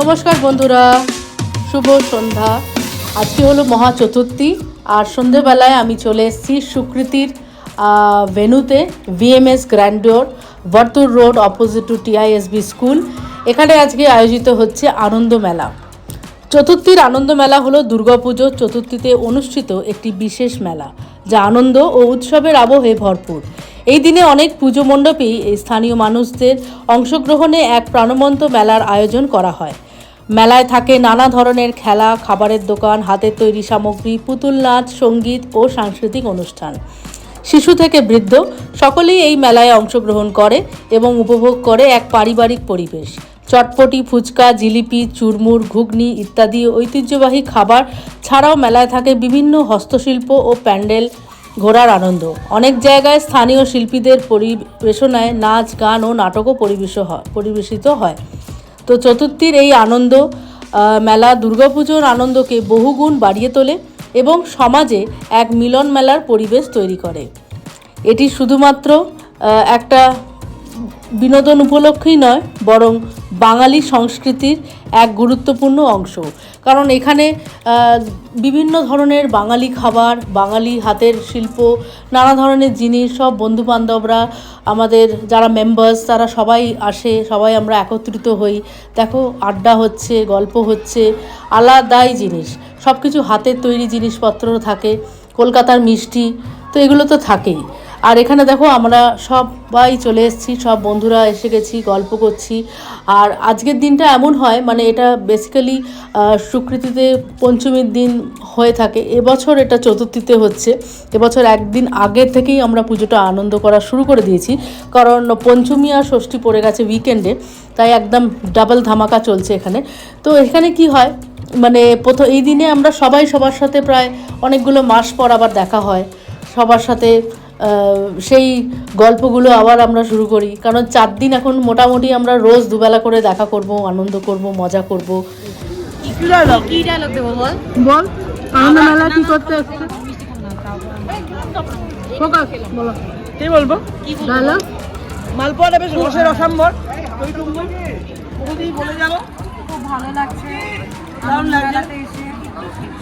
নমস্কার বন্ধুরা শুভ সন্ধ্যা। আজকে হলো মহা চতুর্থী আর সন্ধেবেলায় আমি চলে এসেছি সুকৃতির আহ, ভেন্যুতে ভিএমএস গ্র্যান্ডোর বর্তুর road opposite to TISB school এখানে আজকে আয়োজিত হচ্ছে আনন্দ মেলা। চতুর্থীর আনন্দ মেলা হলো দুর্গাপুজো। চতুর্থীতে অনুষ্ঠিত একটি বিশেষ মেলা যা আনন্দ ও উৎসবের আবহে ভরপুর। এই দিনে অনেক পুজো মণ্ডপেই স্থানীয় মানুষদের অংশগ্রহণে এক প্রাণবন্ত মেলার আয়োজন করা হয়। মেলায় থাকে নানা ধরনের খেলা, খাবারের দোকান, হাতের তৈরি সামগ্রী, পুতুল নাচ, সংগীত ও সাংস্কৃতিক অনুষ্ঠান। শিশু থেকে বৃদ্ধ, সকলেই এই মেলায় অংশগ্রহণ করে এবং উপভোগ করে এক পারিবারিক পরিবেশ। চটপটি, ফুচকা, জিলিপি, চুরমুর, ঘুগনি ইত্যাদি ঐতিহ্যবাহী খাবার ছাড়াও মেলায় থাকে বিভিন্ন হস্তশিল্প ও প্যান্ডেল ঘোরার আনন্দ। অনেক জায়গায় স্থানীয় শিল্পীদের পরিবেশনায় নাচ, গান ও নাটকও পরিবেশ হয়, পরিবেশিত হয়। তো চতুর্থীর এই আনন্দ মেলা, দুর্গাপুজোর আনন্দকে বহুগুণ বাড়িয়ে তোলে এবং সমাজে এক মিলন মেলার পরিবেশ তৈরি করে। এটি শুধুমাত্র একটা বিনোদন উপলক্ষেই নয়, বরং বাঙালি সংস্কৃতির এক গুরুত্বপূর্ণ অংশ। কারণ এখানে বিভিন্ন ধরনের বাঙালি খাবার, বাঙালি হাতের শিল্প, নানা ধরনের জিনিস সব বন্ধুবান্ধবরা, আমাদের যারা মেম্বার্স তারা সবাই আসে, সবাই আমরা একত্রিত হই। দেখো, আড্ডা হচ্ছে, গল্প হচ্ছে, আলাদাই জিনিস। সব কিছু হাতের তৈরি জিনিসপত্র থাকে, কলকাতার মিষ্টি, তো এগুলো তো থাকেই। আর এখানে দেখো আমরা সবাই চলে এসেছি, সব বন্ধুরা এসে গেছি, গল্প করছি। আর আজকের দিনটা এমন হয় মানে এটা বেসিক্যালি সুকৃতিতে পঞ্চমীর দিন হয়ে থাকে। এবছর এটা চতুর্থীতে হচ্ছে। এবছর একদিন আগের থেকেই আমরা পুজোটা আনন্দ করা শুরু করে দিয়েছি। কারণ পঞ্চমী আর ষষ্ঠী পড়ে গেছে উইকেন্ডে তাই একদম ডাবল ধামাকা চলছে এখানে। তো এখানে কি হয় মানে প্রথম এই দিনে আমরা সবাই সবার সাথে প্রায় অনেকগুলো মাস পর আবার দেখা হয়। সবার সাথে সেই গল্পগুলো আবার আমরা শুরু করি। কারণ চার দিন এখন মোটামুটি আমরা রোজ দুবেলা করে দেখা করব আনন্দ করব মজা করব। কি ডায়লগ দেবো বল? বল। আনন্দ মেলা কি করতে বলো। কি বলব? মালপোয়া বেশ রসের অসম্ভর। ওই টুকু ওদিকেই বলে যাব। খুব ভালো লাগছে।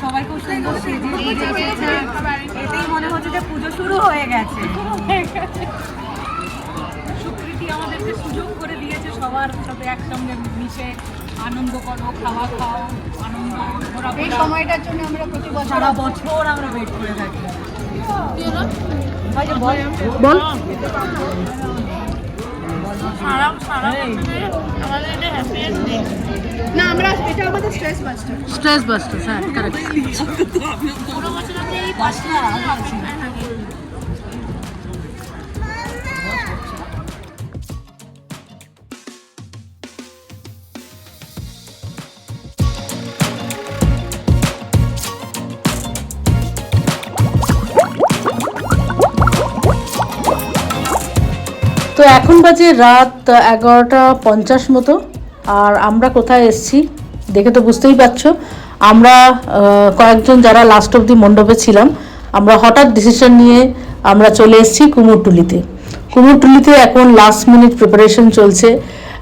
সবাই খুব সুন্দর সেজে এতেই মনে হচ্ছে যে পুজো শুরু হয়ে গেছে। সুকৃতি আমাদেরকে সুযোগ করে দিয়েছে সবার সাথে একসঙ্গে মিশে আনন্দ করো খাওয়া খাও আনন্দ। এই সময়টার জন্য আমরা প্রতি বছর সারা বছর আমরা ওয়েট করে থাকি। বল। না আমরা এটা আমাদের স্ট্রেস বাস্টার স্ট্রেস বাস্টার হ্যাঁ কারেক্ট তো এখন বাজে রাত এগারোটা পঞ্চাশ মতো, আর আমরা কোথায় এসেছি দেখে তো বুঝতেই পারছ। আমরা কয়েকজন যারা লাস্ট অব দি মণ্ডপে ছিলাম, আমরা হঠাৎ ডিসিশন নিয়ে আমরা চলে এসেছি কুমোরটুলিতে। কুমোরটুলিতে এখন লাস্ট মিনিট প্রিপারেশন চলছে।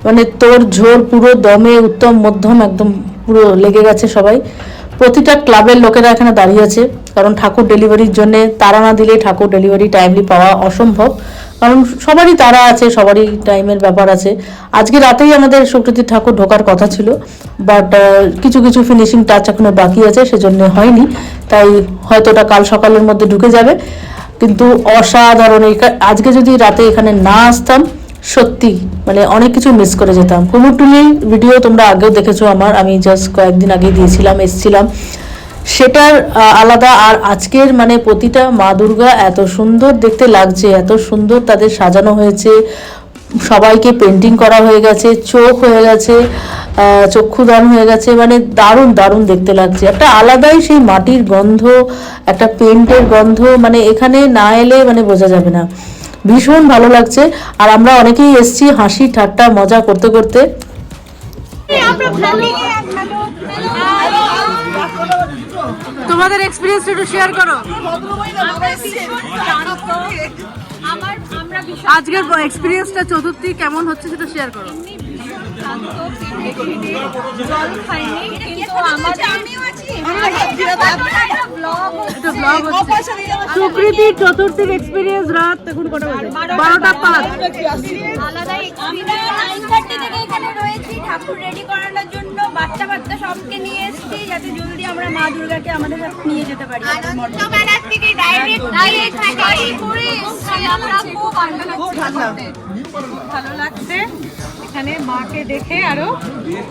মানে তোর ঝোর পুরো দমে, উত্তম, মধ্যম, একদম পুরো লেগে গেছে সবাই। প্রতিটা ক্লাবের লোকেরা এখানে দাঁড়িয়ে আছে, কারণ ঠাকুর ডেলিভারির জন্য তারা না দিলে ঠাকুর ডেলিভারি টাইমলি পাওয়া অসম্ভব। কারণ সবারই তারা আছে, সবারই টাইমের ব্যাপার আছে। আজকে রাতেই আমাদের সুকৃতির ঠাকুর ঢোকার কথা ছিল বাট কিছু কিছু ফিনিশিং টাচ এখনও বাকি আছে, সেজন্য হয়নি। তাই হয়তো ওটা কাল সকালের মধ্যে ঢুকে যাবে। কিন্তু অসাধারণ আজকে যদি রাতে এখানে না আসতাম, সত্যি মানে অনেক কিছু মিস করে যেতাম। কুমোরটুলির ভিডিও তোমরা আগেও দেখেছ আমার, আমি জাস্ট কয়েকদিন আগে দিয়েছিলাম, এসছিলাম। সেটার আলাদা। আর আজকের মানে প্রতিটা মা দুর্গা এত সুন্দর দেখতে লাগছে, এত সুন্দর তাদের সাজানো হয়েছে। সবাইকে পেন্টিং করা হয়ে গেছে, চোখ হয়ে গেছে চক্ষুদান হয়ে গেছে মানে দারুণ দারুণ দেখতে লাগছে। একটা আলাদাই সেই মাটির গন্ধ, একটা পেন্টের গন্ধ মানে এখানে না এলে মানে বোঝা যাবে না। ভীষণ ভালো লাগছে। আর আমরা অনেকেই এসছি হাসি, ঠাট্টা, মজা করতে করতে। তোমাদের এক্সপিরিয়েন্স একটু শেয়ার করো। আজকের এক্সপিরিয়েন্সটা চতুর্থী কেমন হচ্ছে সেটা শেয়ার করো। জল খাইনি কিন্তু আমাদের সুকৃতির চতুর্থীর এক্সপিরিয়েন্স রাত এখন কটা বাজে? বারোটা পাঁচ। ঠাকুর রেডি করানোর জন্য বাচ্চা বাচ্চা সবকে নিয়ে এসেছি যাতে জলদি আমরা মা দুর্গাকে আমাদের সাথে নিয়ে যেতে পারি। ভালো লাগছে। এখানে মাকে দেখে আরও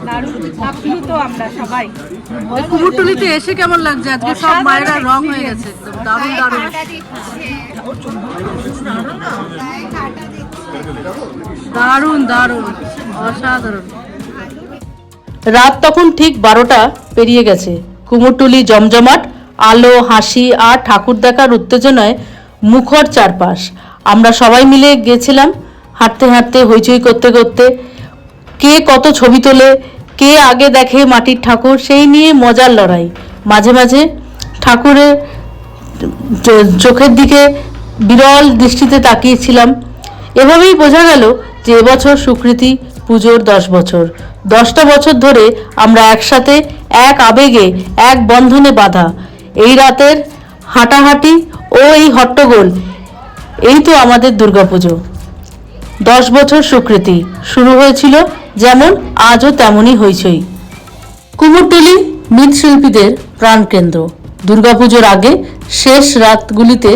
দারুণ আপ্লুত আমরা সবাই। কুমোরটুলিতে এসে কেমন লাগছে? আজকে সব মায়েরা রং হয়ে গেছে দারুণ দারুণ। দারুণ দারুণ অসাধারণ। রাত তখন ঠিক বারোটা পেরিয়ে গেছে। কুমোরটুলি জমজমাট আলো হাসি আর ঠাকুর দেখার উত্তেজনায় মুখর চারপাশ। আমরা সবাই মিলে গেছিলাম হাঁটতে হাঁটতে হইচই করতে করতে। কে কত ছবি তোলে, কে আগে দেখে মাটির ঠাকুর, সেই নিয়ে মজার লড়াই। মাঝে মাঝে ঠাকুরের চোখের দিকে বিরল দৃষ্টিতে তাকিয়েছিলাম। এভাবেই বোঝা গেল যে এবছর সুকৃতি পুজোর দশ বছর। দশটা বছর ধরে আমরা একসাথে এক আবেগে, এক বন্ধনে বাঁধা। এই রাতের হাঁটাহাঁটি ও এই হট্টগোল, এই তো আমাদের দুর্গাপুজো। দশ বছর সুকৃতি। শুরু হয়েছিল যেমন আজও তেমনই হইচই। কুমোরটুলি মৃৎশিল্পীদের প্রাণকেন্দ্র। দুর্গাপুজোর আগে শেষ রাতগুলিতে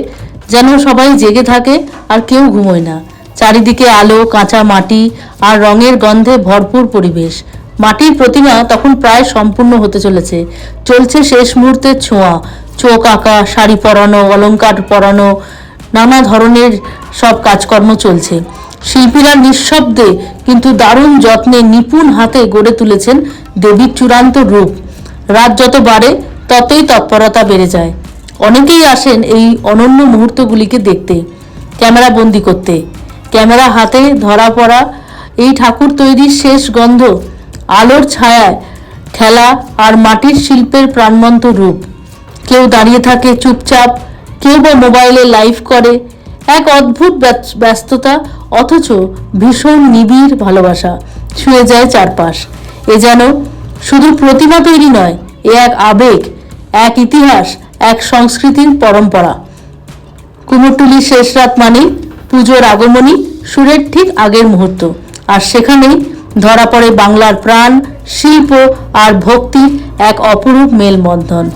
যেন সবাই জেগে থাকে আর কেউ ঘুমোয় না। চারিদিকে আলো, কাঁচা মাটি আর রঙের গন্ধে ভরপুর পরিবেশ। মাটির প্রতিমা তখন প্রায় সম্পূর্ণ হতে চলেছে। চলছে শেষ মুহূর্তের ছোঁয়া। চোখ আঁকা, শাড়ি পরানো, অলংকার পরানো, নানা ধরনের সব কাজকর্ম চলছে। শিল্পীরা নিঃশব্দে কিন্তু দারুণ যত্নে নিপুণ হাতে গড়ে তুলেছেন দেবীর চূড়ান্ত রূপ। রাত যত বাড়ে, ততই তৎপরতা বেড়ে যায়। অনেকেই আসেন এই অনন্য মুহূর্তগুলিকে দেখতে, ক্যামেরা বন্দি করতে। ক্যামেরা হাতে ধরা পড়া এই ঠাকুর তৈরির শেষ গন্ধ, আলোর ছায়ায় খেলা আর মাটির শিল্পের প্রাণবন্ত রূপ। কেউ দাঁড়িয়ে থাকে চুপচাপ, কেউ বা মোবাইলে লাইভ করে এক অদ্ভুত ব্যস- ব্যস্ততা, অথচ ভীষণ নিবিড় ভালোবাসা। ছুঁয়ে যায় চারপাশ। এ যেন শুধু প্রতিমা তৈরি নয়, এ এক আবেগ, এক ইতিহাস, এক সংস্কৃতির পরম্পরা। কুমোরটুলির শেষ রাত মানেই পুজোর আগমনী, সুরের ঠিক আগের মুহূর্ত। আর সেখানেই ধরা পড়ে বাংলার প্রাণ, শিল্প আর ভক্তির এক অপরূপ মেলবন্ধন।